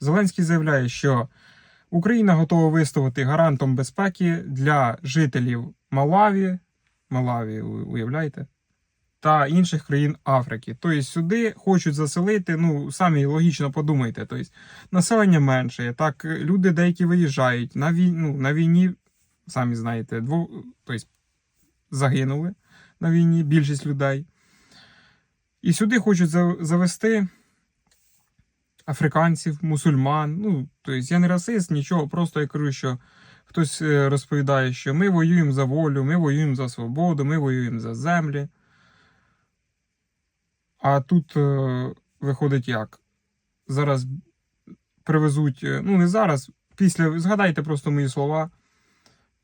Зеленський заявляє, що Україна готова виставити гарантом безпеки для жителів Малаві, Малаві, уявляєте, та інших країн Африки. Тобто сюди хочуть заселити, ну самі логічно подумайте. Тобто населення менше. Так, люди деякі виїжджають на війну, на війні, самі знаєте, дво, тобто загинули на війні більшість людей. І сюди хочуть завести африканців, мусульман. Ну, тобто я не расист, нічого, просто я кажу, що хтось е, розповідає, що ми воюємо за волю, ми воюємо за свободу, ми воюємо за землі. А тут е, виходить як? Зараз привезуть, е, ну не зараз, після, згадайте просто мої слова.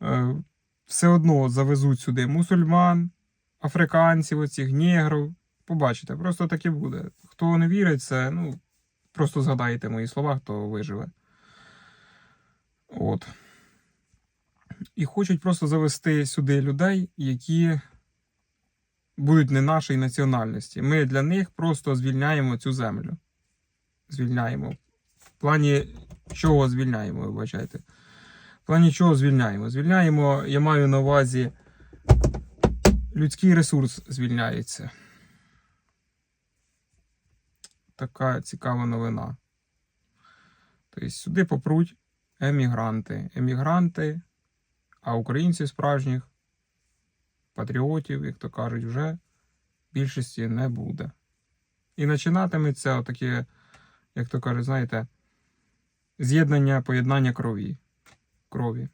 Е, все одно завезуть сюди мусульман, африканців, оцих негрів. Побачите, просто таке буде. Хто не вірить, це, ну, просто згадайте мої слова, хто виживе. От. І хочуть просто завести сюди людей, які будуть не нашої національності. Ми для них просто звільняємо цю землю. Звільняємо. В плані чого звільняємо, вибачайте. В плані чого звільняємо? Звільняємо, я маю на увазі, людський ресурс звільняється. Така цікава новина. Тобто сюди попруть емігранти. Емігранти, а українців справжніх, патріотів, як то кажуть, вже більшості не буде. І починатиметься отаке, як то кажуть, знаєте, з'єднання, поєднання крові. крові.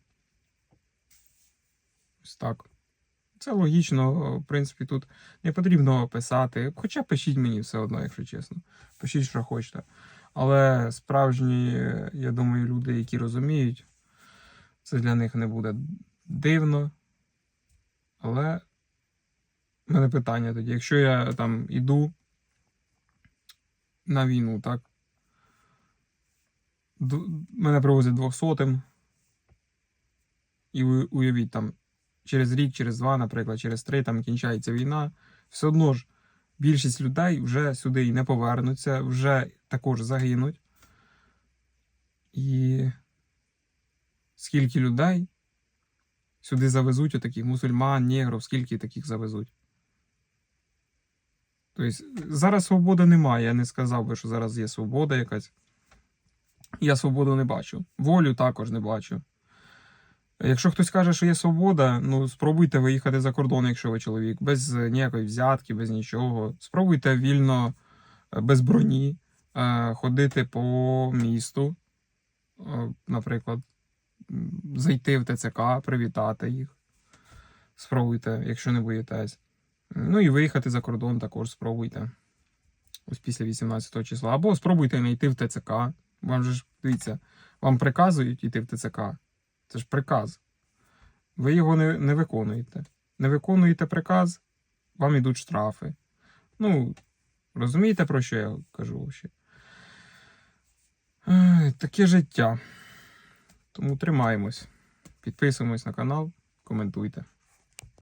Ось так. Це логічно, в принципі, тут не потрібно писати. Хоча пишіть мені все одно, якщо чесно. Пишіть, що хочете. Але справжні, я думаю, люди, які розуміють, це для них не буде дивно. Але в мене питання тоді, якщо я там іду на війну, так? Мене привозять двохсотим. І уявіть, там через рік, через два, наприклад, через три там кінчається війна. Все одно ж більшість людей вже сюди і не повернуться, вже також загинуть. І скільки людей сюди завезуть отаких мусульман, негрів, скільки таких завезуть. Тобто зараз свободи немає. Я не сказав би, що зараз є свобода якась. Я свободу не бачу. Волю також не бачу. Якщо хтось каже, що є свобода, ну спробуйте виїхати за кордон, якщо ви чоловік, без е, ніякої взятки, без нічого. Спробуйте вільно, е, без броні, е, ходити по місту, наприклад, зайти в ТЦК, привітати їх. Спробуйте, якщо не боїтесь. Ну і виїхати за кордон також спробуйте. Ось після 18 числа. Або спробуйте знайти в ТЦК. Вам же ж, дивіться, вам приказують йти в ТЦК. Це ж приказ. Ви його не, не виконуєте. Не виконуєте приказ, вам йдуть штрафи. Ну, розумієте, про що я кажу ще? Таке життя. Тому тримаємось. Підписуємось на канал, коментуйте.